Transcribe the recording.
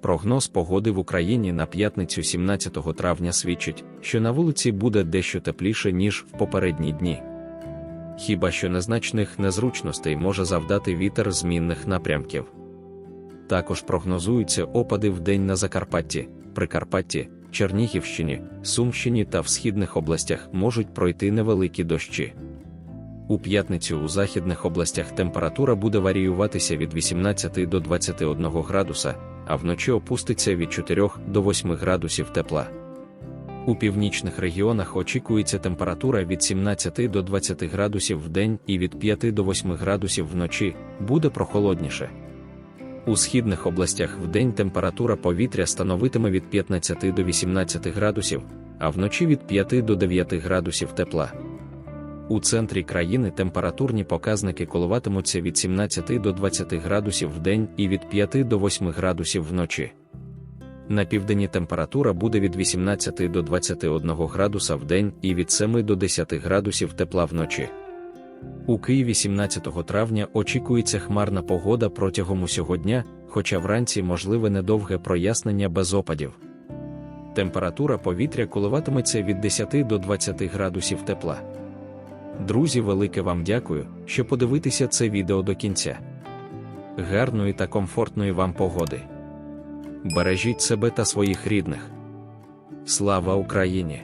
Прогноз погоди в Україні на п'ятницю 17 травня свідчить, що на вулиці буде дещо тепліше, ніж в попередні дні. Хіба що незначних незручностей може завдати вітер змінних напрямків. Також прогнозуються опади в день на Закарпатті, Прикарпатті, Чернігівщині, Сумщині та в східних областях можуть пройти невеликі дощі. У п'ятницю у західних областях температура буде варіюватися від 18 до 21 градуса, а вночі опуститься від 4 до 8 градусів тепла. У північних регіонах очікується температура від 17 до 20 градусів в день і від 5 до 8 градусів вночі, буде прохолодніше. У східних областях вдень температура повітря становитиме від 15 до 18 градусів, а вночі від 5 до 9 градусів тепла. У центрі країни температурні показники коливатимуться від 17 до 20 градусів в день і від 5 до 8 градусів вночі. На південні температура буде від 18 до 21 градуса в день і від 7 до 10 градусів тепла вночі. У Києві 17 травня очікується хмарна погода протягом усього дня, хоча вранці можливе недовге прояснення без опадів. Температура повітря коливатиметься від 10 до 20 градусів тепла. Друзі, велике вам дякую, що подивитеся це відео до кінця. Гарної та комфортної вам погоди. Бережіть себе та своїх рідних. Слава Україні!